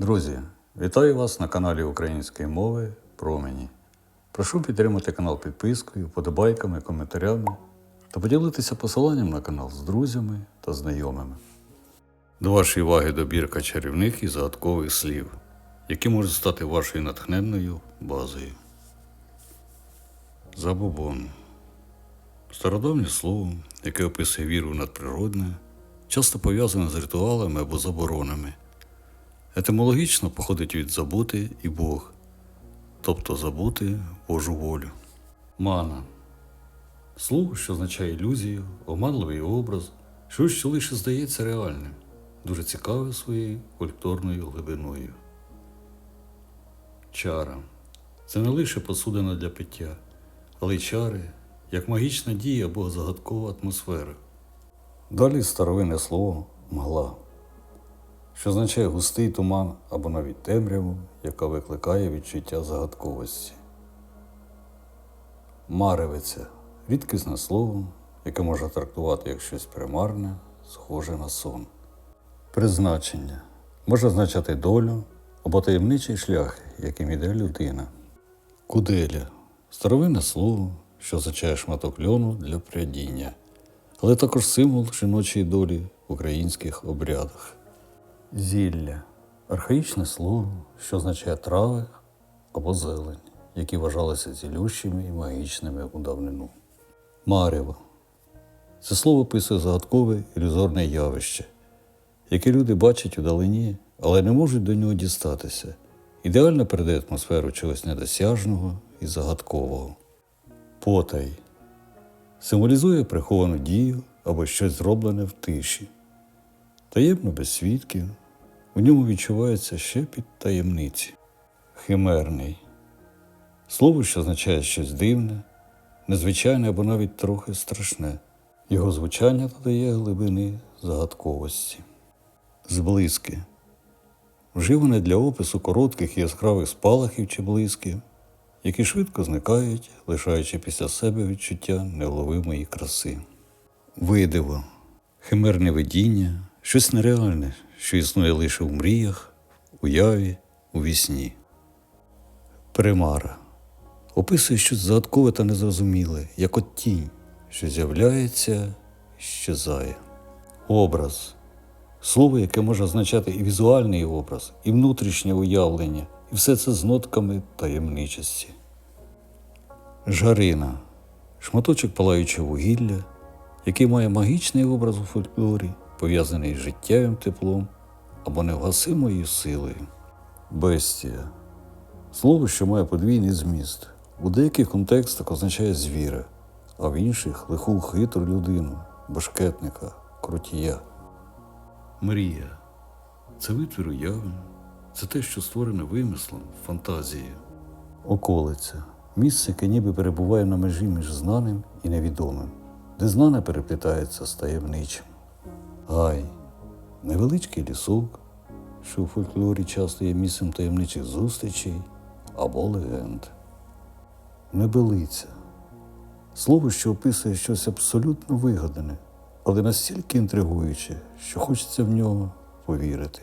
Друзі, вітаю вас на каналі Української мови Промені. Прошу підтримати канал підпискою, подобайками, коментарями та поділитися посиланням на канал з друзями та знайомими. До вашої уваги добірка чарівних і загадкових слів, які можуть стати вашою натхненною базою. Забобон. Стародавнє слово, яке описує віру в надприродне, часто пов'язане з ритуалами або заборонами. Етимологічно походить від забути і Бог, тобто забути Божу волю. Мана слово, що означає ілюзію, оманливий образ, що лише здається реальним, дуже цікаве своєю культурною глибиною. Чара це не лише посудина для пиття, але й чари як магічна дія або загадкова атмосфера. Далі старовинне слово мгла що означає густий туман або навіть темряву, яка викликає відчуття загадковості. Маревиця рідкісне слово, яке можна трактувати як щось примарне, схоже на сон. Призначення може означати долю або таємничий шлях, яким іде людина. Куделя старовинне слово, що означає шматок льону для прядіння, але також символ жіночої долі в українських обрядах. Зілля архаїчне слово, що означає трави або зелень, які вважалися цілющими і магічними у давнину. Марево це слово описує загадкове ілюзорне явище, яке люди бачать удалині, але не можуть до нього дістатися. Ідеально передає атмосферу чогось недосяжного і загадкового. Потай символізує приховану дію або щось зроблене в тиші. Таємно без свідків, у ньому відчувається шепіт таємниці. Химерний слово, що означає щось дивне, незвичайне або навіть трохи страшне. Його звучання додає глибини загадковості. Зблиски вживане для опису коротких і яскравих спалахів чи блисків, які швидко зникають, лишаючи після себе відчуття невловимої краси. Видиво химерне видіння, щось нереальне, що існує лише в мріях, уяві, у вісні. Примара описує щось загадкове та незрозуміле, як от тінь, що з'являється щезає. Образ слово, яке може означати і візуальний образ, і внутрішнє уявлення, і все це з нотками таємничості. Жарина шматочок палаючого вугілля, який має магічний образ у фольклорі, пов'язаний з життєвим теплом або невгасимою силою. Бестія слово, що має подвійний зміст. У деяких контекстах означає звіра, а в інших лиху хитру людину, башкетника, крутія. Мрія це витвір уяви, це те, що створене вимислом, фантазією. Околиця місце, яке ніби перебуває на межі між знаним і невідомим, де знане переплітається з таємничим. Гай невеличкий лісок, що у фольклорі часто є місцем таємничих зустрічей або легенд. Небелиця слово, що описує щось абсолютно вигадане, але настільки інтригуюче, що хочеться в нього повірити.